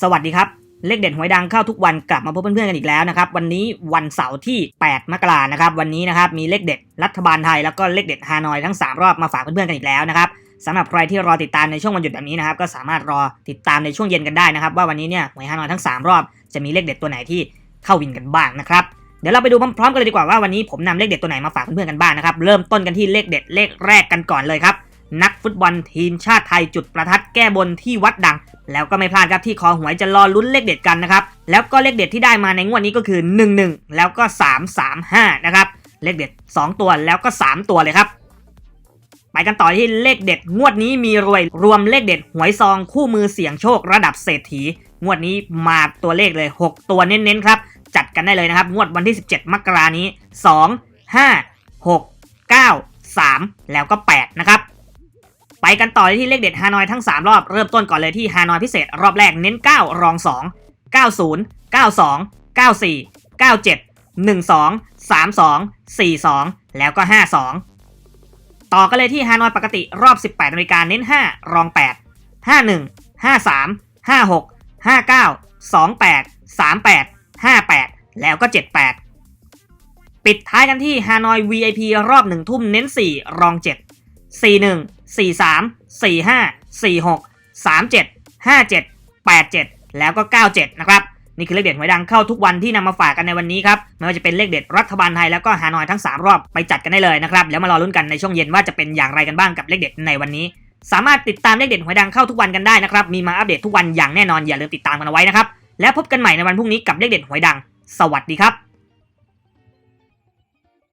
สวัสดีครับ เลขเด็ดหวยดังเข้าทุกวันกลับมาพบเพื่อนๆกันอีกแล้วนะครับ วันนี้วันเสาร์ที่ 8 มกรานะครับ วันนี้นะครับมีเลขเด็ดรัฐบาลไทยแล้วก็เลขเด็ดฮานอยทั้ง 3 รอบมาฝากเพื่อนๆกันอีกแล้วนะครับสำหรับใครที่รอติดตามในช่วงวันหยุดแบบนี้นะครับ ก็สามารถรอติดตามในช่วงเย็นกันได้นะครับ ว่าวันนี้เนี่ยหวยฮานอยทั้ง 3 รอบจะมีเลขเด็ดตัวไหนที่เข้าวินกันบ้างนะครับเดี๋ยวเราไปดูพร้อมๆกันเลยดีกว่าว่าวันนี้ผมนำเลขเด็ดตัวไหนมาฝากเพื่อนๆกันบ้างนะครับเริ่มต้นกันที่เลขเด็ดเลขแรกกันก่อนเลยครับ นักฟุตบอลทีมชาติไทยจุดประทัดแก้บนที่วัดดัง แล้วก็ไม่พลาดครับที่คอหวยจะรอลุ้นเลขเด็ดกันนะครับ แล้วก็เลขเด็ดที่ได้มาในงวดนี้ก็คือ 1 1 แล้วก็ 3 3 5 นะครับ เลขเด็ด 2 ตัวแล้วก็ 3 ตัวเลยครับ ไปกันต่อที่เลขเด็ด งวดนี้มีรวยรวมเลขเด็ดหวยซองคู่มือเสี่ยงโชคระดับเศรษฐี งวดนี้มาตัวเลขเลย 6 ตัวเน้นๆครับ จัดกันได้เลยนะครับ งวดวันที่ 17 มกรานี้ 2 5 6 9 3 แล้วก็ 8 นะครับ กันต่อที่เลขเด็ดฮานอยทั้ง 3 รอบเริ่มต้นก่อนเลยที่ฮานอยพิเศษ รอบแรกเน้น 9 รอง 2 90 92 94 97 12 32 42 แล้วก็ 52 ต่อกันเลยที่ฮานอยปกติรอบ 18นาฬิกาเน้น 5 รอง 8 51 53 56 59 28 38 58 แล้วก็ 78 ปิดท้ายกันที่ฮานอย VIP รอบ 1 ทุ่มเน้น 4 รอง 7 41 43 45 46 37 57 87แล้วก็97นะครับนี่คือเลขเด็ดหวยดังเข้าทุกวันที่นำมาฝากกันในวันนี้ครับไม่ว่าจะเป็นเลขเด็ดรัฐบาลไทยแล้วก็ฮานอยทั้ง 3 รอบไปจัดกันได้เลยนะครับแล้วมารอลุ้นกันในช่วงเย็นว่าจะเป็นอย่างไรกันบ้างกับเลขเด็ดในวันนี้ สามารถติดตามเลขเด็ดหวยดังเข้าทุกวันกันได้นะครับมีมาอัปเดตทุกวันอย่างแน่นอนอย่าลืมติดตามกันเอาไว้นะครับแล้วพบกันใหม่ในวันพรุ่งนี้กับเลขเด็ดหวยดัง สวัสดีครับ